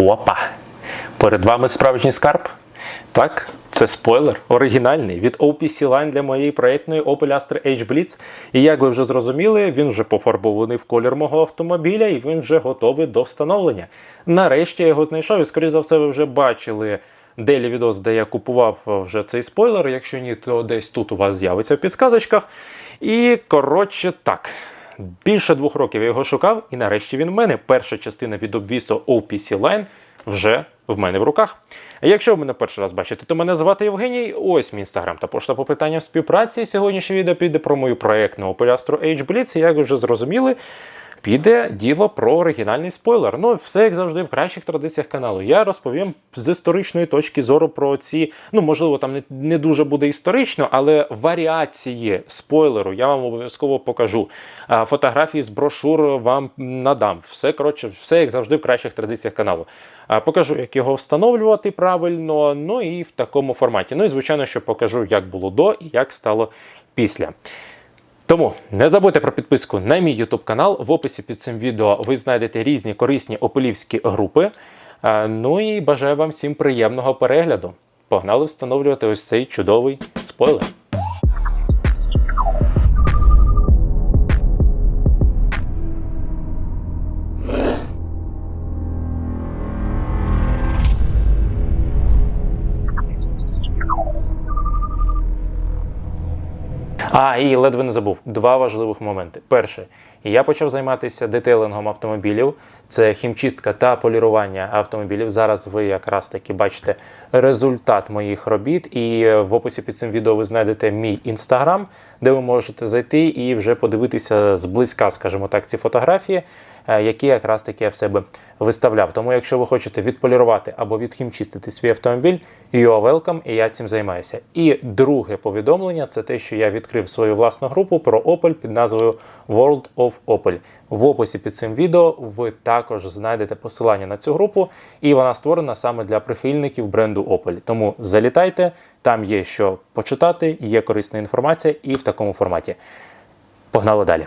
Опа! Перед вами справжній скарб. Так, це спойлер, оригінальний від OPC Line для моєї проєктної Opel Astra H Blitz. І як ви вже зрозуміли, він вже пофарбований в колір мого автомобіля і він вже готовий до встановлення. Нарешті я його знайшов, і скоріш за все, ви вже бачили делі відос, де я купував вже цей спойлер. Якщо ні, то десь тут у вас з'явиться в підсказочках. І коротше так. Більше двох років я його шукав, і нарешті він в мене. Перша частина від обвісу OPC Line вже в мене в руках. А Якщо ви мене перший раз бачите, то мене звати Євгеній. Ось мій інстаграм та пошта по питанням співпраці. Сьогоднішнє відео піде про мою проєктну опелястру H Blitz. Як ви вже зрозуміли, піде діло про оригінальний спойлер. Ну, все як завжди в кращих традиціях каналу. Я розповім з історичної точки зору про ці, ну можливо, там не, не дуже буде історично, але варіації спойлеру я вам обов'язково покажу. Фотографії з брошур вам надам. Все коротше, все як завжди в кращих традиціях каналу. Покажу, як його встановлювати правильно, ну і в такому форматі. Ну і звичайно, що покажу, як було до і як стало після. Тому не забудьте про підписку на мій YouTube канал. В описі під цим відео ви знайдете різні корисні опелівські групи. Е, Ну і бажаю вам всім приємного перегляду. Погнали встановлювати ось цей чудовий спойлер. І ледве не забув два важливих моменти. Перше, я почав займатися детейлингом автомобілів. Це хімчистка та полірування автомобілів. Зараз ви якраз таки бачите результат моїх робіт. І в описі під цим відео ви знайдете мій інстаграм, де ви можете зайти і вже подивитися зблизька, скажімо так, ці фотографії, е, які якраз таки я в себе виставляв. Тому, якщо ви хочете відполірувати або відхімчистити свій автомобіль, you are welcome, і я цим займаюся. І друге повідомлення це те, що я відкрив свою власну групу про Opel під назвою World of Opel. В описі під цим відео ви також знайдете посилання на цю групу, і вона створена саме для прихильників бренду Opel. Тому залітайте, там є що почитати, є корисна інформація і в такому форматі. Погнали далі.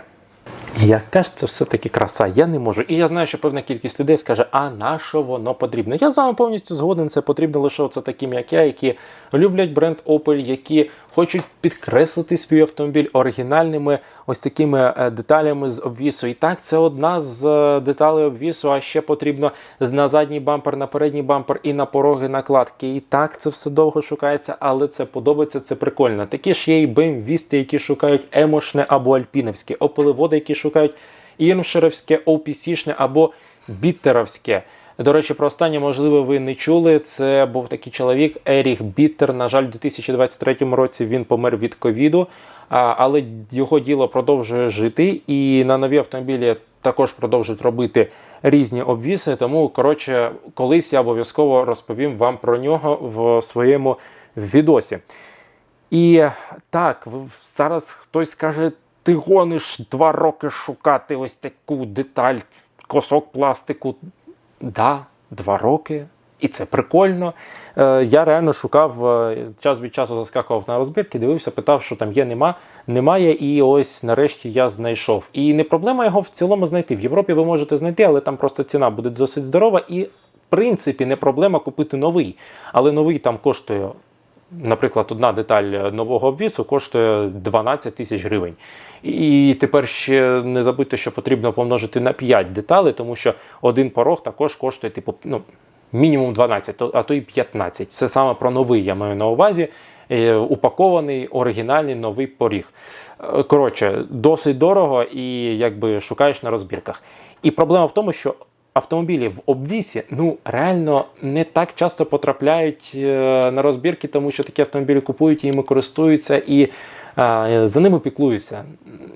Яка ж це все-таки краса? Я не можу. І я знаю, що певна кількість людей скаже, а на що воно потрібно? Я з вами повністю згоден, це потрібно лише оце таким, як я, які люблять бренд Opel, які хочуть підкреслити свій автомобіль оригінальними ось такими е, деталями з обвісу. І так, це одна з е, деталей обвісу, а ще потрібно на задній бампер, на передній бампер і на пороги накладки. І так, це все довго шукається, але це подобається, це прикольно. Такі ж є і BMW-вісти, які шукають емошне або альпіновське, опелеводи, які шукають ірмшеровське, OPC-шне або біттеровське. До речі, про останнє, можливо, ви не чули. Це був такий чоловік Еріх Біттер. На жаль, у 2023 році він помер від ковіду, але його діло продовжує жити, і на нові автомобілі також продовжують робити різні обвіси. Тому, коротше, колись я обов'язково розповім вам про нього в своєму відосі. І так, зараз хтось скаже, ти гониш два роки шукати ось таку деталь, косок пластику. Да, два роки. І це прикольно. Е, Я реально шукав, е, час від часу заскакував на розбірки, дивився, питав, що там є, нема. Немає. І ось нарешті я знайшов. І не проблема його в цілому знайти. В Європі ви можете знайти, але там просто ціна буде досить здорова. І, в принципі, не проблема купити новий. Але новий там коштує. Наприклад, одна деталь нового обвісу коштує 12 тисяч гривень. І тепер ще не забудьте, що потрібно помножити на 5 деталей, тому що один порог також коштує типу, ну, мінімум 12, а то й 15. Це саме про новий, я маю на увазі. Е, упакований оригінальний новий поріг. Е, коротше, досить дорого і якби шукаєш на розбірках. І проблема в тому, що автомобілі в обвісі ну реально не так часто потрапляють е, на розбірки, тому що такі автомобілі купують і їми користуються і за ними піклуються.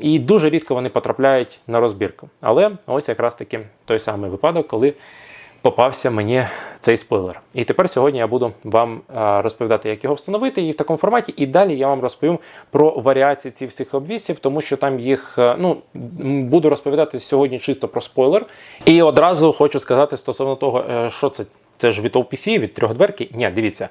І дуже рідко вони потрапляють на розбірку. Але ось якраз таки той самий випадок, коли попався мені цей спойлер. І тепер сьогодні я буду вам розповідати, як його встановити і в такому форматі. І далі я вам розповім про варіації цих всіх обвісів, тому що там їх ну буду розповідати сьогодні чисто про спойлер. І одразу хочу сказати стосовно того, е, що це. Це ж від OPC, від трьохдверки. Ні, дивіться.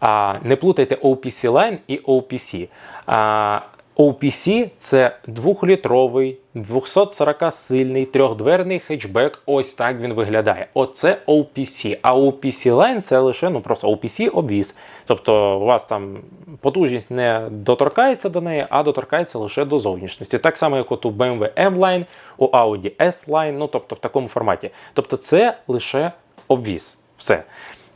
А, Не плутайте OPC Line і OPC. А, OPC це двохлітровий, 240-сильний трьохдверний хетчбек. Ось так він виглядає. Оце OPC. А OPC Line це лише ну просто OPC обвіз. Тобто у вас там потужність не доторкається до неї, а доторкається лише до зовнішності. Так само, як от у BMW M-Line, у Audi S-Line, ну тобто в такому форматі. Тобто це лише обвіз. Все.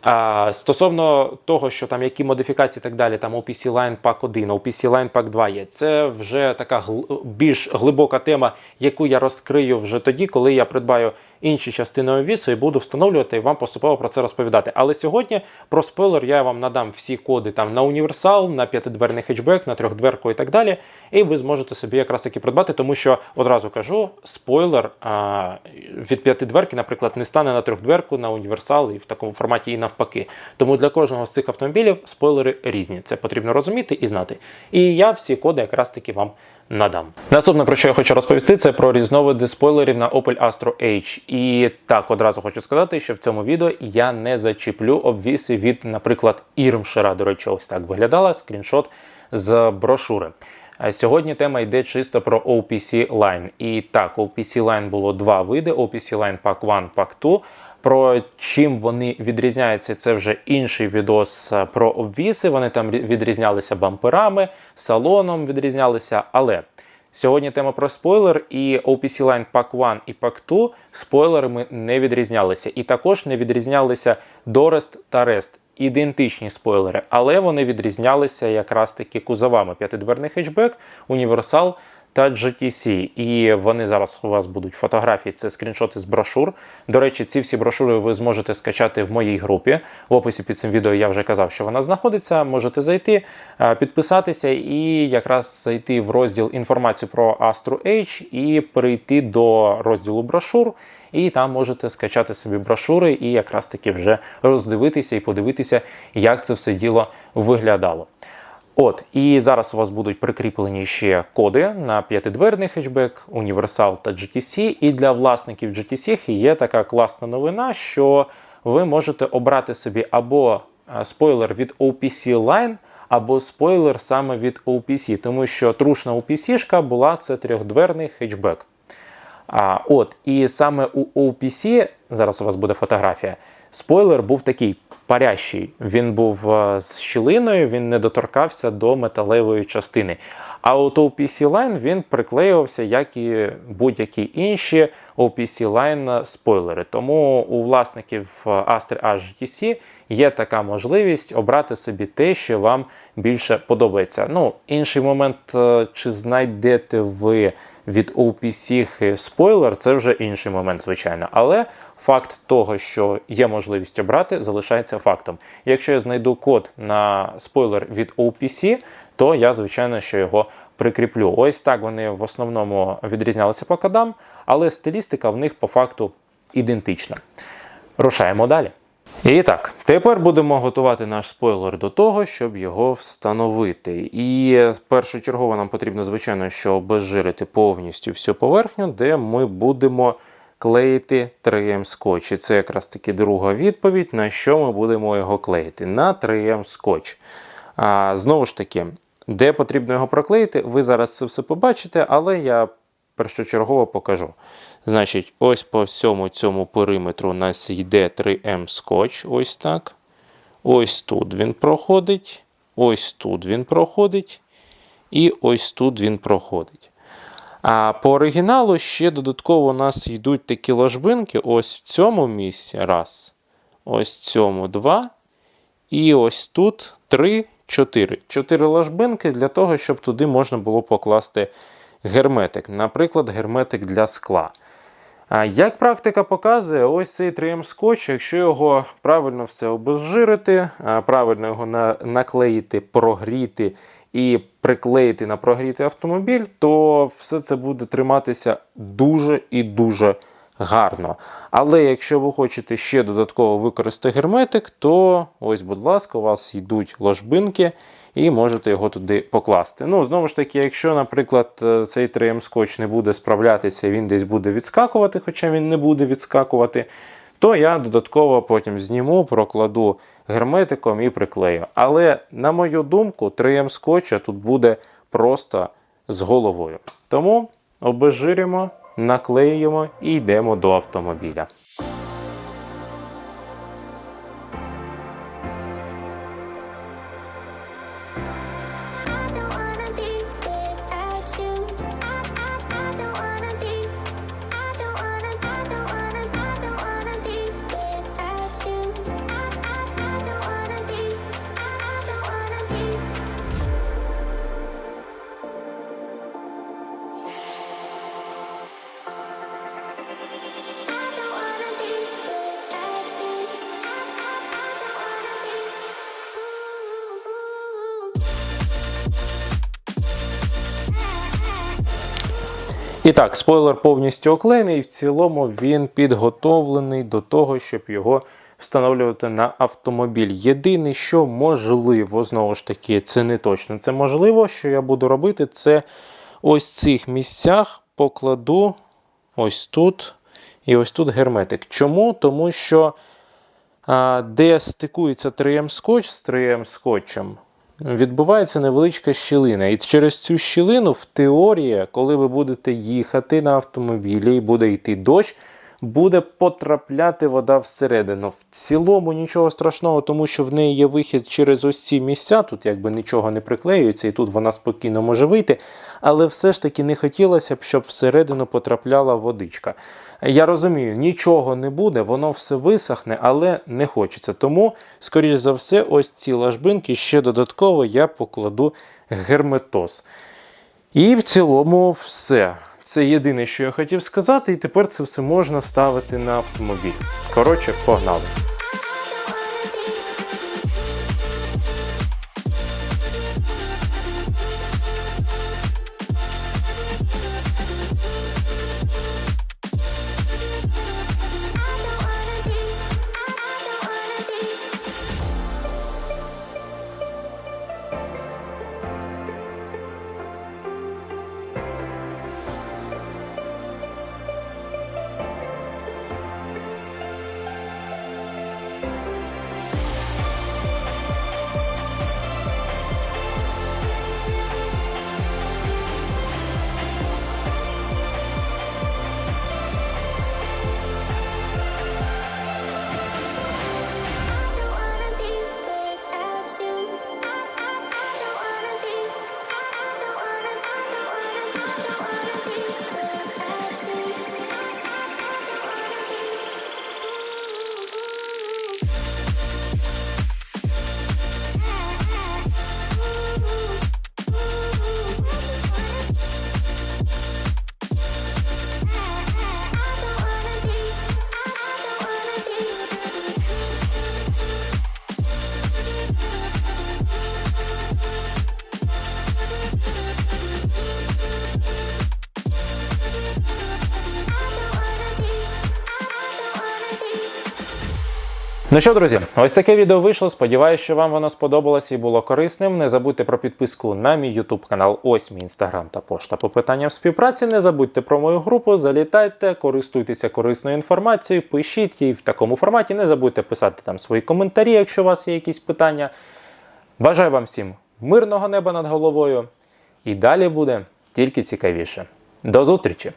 А, Стосовно того, що там які модифікації і так далі, там OPC Line Pack 1, OPC Line Pack 2 є, це вже така гл- більш глибока тема, яку я розкрию вже тоді, коли я придбаю інші частини обвісу і буду встановлювати і вам поступово про це розповідати. Але сьогодні про спойлер я вам надам всі коди там на універсал, на п'ятидверний хетчбек, на трьохдверку і так далі. І ви зможете собі якраз таки придбати, тому що одразу кажу, спойлер а, від п'ятидверки, наприклад, не стане на трьохдверку, на універсал і в такому форматі і навпаки. Тому для кожного з цих автомобілів спойлери різні. Це потрібно розуміти і знати. І я всі коди якраз таки вам надам. Наступне, про що я хочу розповісти, це про різновиди спойлерів на Opel Astra H. І так одразу хочу сказати, що в цьому відео я не зачіплю обвіси від, наприклад, Ірмшера. До речі, ось так виглядала скріншот з брошури. Сьогодні тема йде чисто про OPC Line. І так, OPC Line було два види: OPC Line Pack 1, Pack 2. Про чим вони відрізняються, це вже інший відос е, про обвіси. Вони там відрізнялися бамперами, салоном відрізнялися. Але сьогодні тема про спойлер, і OPC Line Pack 1 і Pack 2 спойлерами не відрізнялися. І також не відрізнялися Дорест та Рест. Ідентичні спойлери, але вони відрізнялися якраз таки кузовами. П'ятидверний хетчбек, універсал та GTC. І вони зараз у вас будуть фотографії, це скріншоти з брошур. До речі, ці всі брошури ви зможете скачати в моїй групі. В описі під цим відео я вже казав, що вона знаходиться. Можете зайти, е, підписатися і якраз зайти в розділ інформацію про Astro H і перейти до розділу брошур. І там можете скачати собі брошури і якраз таки вже роздивитися і подивитися, як це все діло виглядало. От, і зараз у вас будуть прикріплені ще коди на п'ятидверний хетчбек, універсал та GTC. І для власників GTC є така класна новина, що ви можете обрати собі або е, спойлер від OPC Line, або спойлер саме від OPC, тому що трушна OPC-шка була це трьохдверний хетчбек. А, от, і саме у OPC, зараз у вас буде фотографія, спойлер був такий парящий. Він був е, з щілиною, він не доторкався до металевої частини. А от OPC Line він приклеювався, як і будь-які інші OPC Line спойлери. Тому у власників е, Astra H є така можливість обрати собі те, що вам більше подобається. Ну, інший момент, е, чи знайдете ви від OPC спойлер, це вже інший момент, звичайно. Але факт того, що є можливість обрати, залишається фактом. Якщо я знайду код на спойлер від OPC, то я, звичайно, що його прикріплю. Ось так вони в основному відрізнялися по кодам, але стилістика в них по факту ідентична. Рушаємо далі. І так, тепер будемо готувати наш спойлер до того, щоб його встановити. І першочергово нам потрібно, звичайно, що обезжирити повністю всю поверхню, де ми будемо клеїти 3М скотч. І це якраз таки друга відповідь, на що ми будемо його клеїти. На 3М скотч. А, знову ж таки, де потрібно його проклеїти, ви зараз це все побачите, але я першочергово покажу. Значить, ось по всьому цьому периметру у нас йде 3М скотч. Ось так. Ось тут він проходить. Ось тут він проходить. І ось тут він проходить. А по оригіналу ще додатково у нас йдуть такі ложбинки. Ось в цьому місці. Раз. Ось в цьому два. І ось тут три, чотири. Чотири ложбинки для того, щоб туди можна було покласти герметик. Наприклад, герметик для скла. Як практика показує, ось цей 3М скотч, якщо його правильно все обезжирити, правильно його на- наклеїти, прогріти і приклеїти на прогрітий автомобіль, то все це буде триматися дуже і дуже гарно. Але якщо ви хочете ще додатково використати герметик, то ось, будь ласка, у вас йдуть ложбинки. І можете його туди покласти. Ну, знову ж таки, якщо, наприклад, е, цей 3М скотч не буде справлятися, він десь буде відскакувати, хоча він не буде відскакувати, то я додатково потім зніму, прокладу герметиком і приклею. Але, на мою думку, 3М скотча тут буде просто з головою. Тому обезжирюємо, наклеюємо і йдемо до автомобіля. І так, спойлер повністю оклеєний, і в цілому він підготовлений до того, щоб його встановлювати на автомобіль. Єдине, що можливо, знову ж таки, це не точно. Це можливо, що я буду робити, це ось в цих місцях покладу ось тут і ось тут герметик. Чому? Тому що де стикується 3М скотч з 3М скотчем, відбувається невеличка щілина. І через цю щілину, в теорії, коли ви будете їхати на автомобілі і буде йти дощ, буде потрапляти вода всередину. В цілому нічого страшного, тому що в неї є вихід через ось ці місця. Тут якби нічого не приклеюється, і тут вона спокійно може вийти. Але все ж таки не хотілося б, щоб всередину потрапляла водичка. Я розумію, нічого не буде, воно все висохне, але не хочеться. Тому, скоріш за все, ось ці ложбинки ще додатково я покладу герметоз. І в цілому все. Це єдине, що я хотів сказати, і тепер це все можна ставити на автомобіль. Коротше, погнали. Ну що, друзі, ось таке відео вийшло. Сподіваюсь, що вам воно сподобалось і було корисним. Не забудьте про підписку на мій YouTube канал, ось мій інстаграм та пошта по питанням співпраці. Не забудьте про мою групу, залітайте, користуйтеся корисною інформацією, пишіть її в такому форматі. Не забудьте писати там свої коментарі, якщо у вас є якісь питання. Бажаю вам всім мирного неба над головою. І далі буде тільки цікавіше. До зустрічі!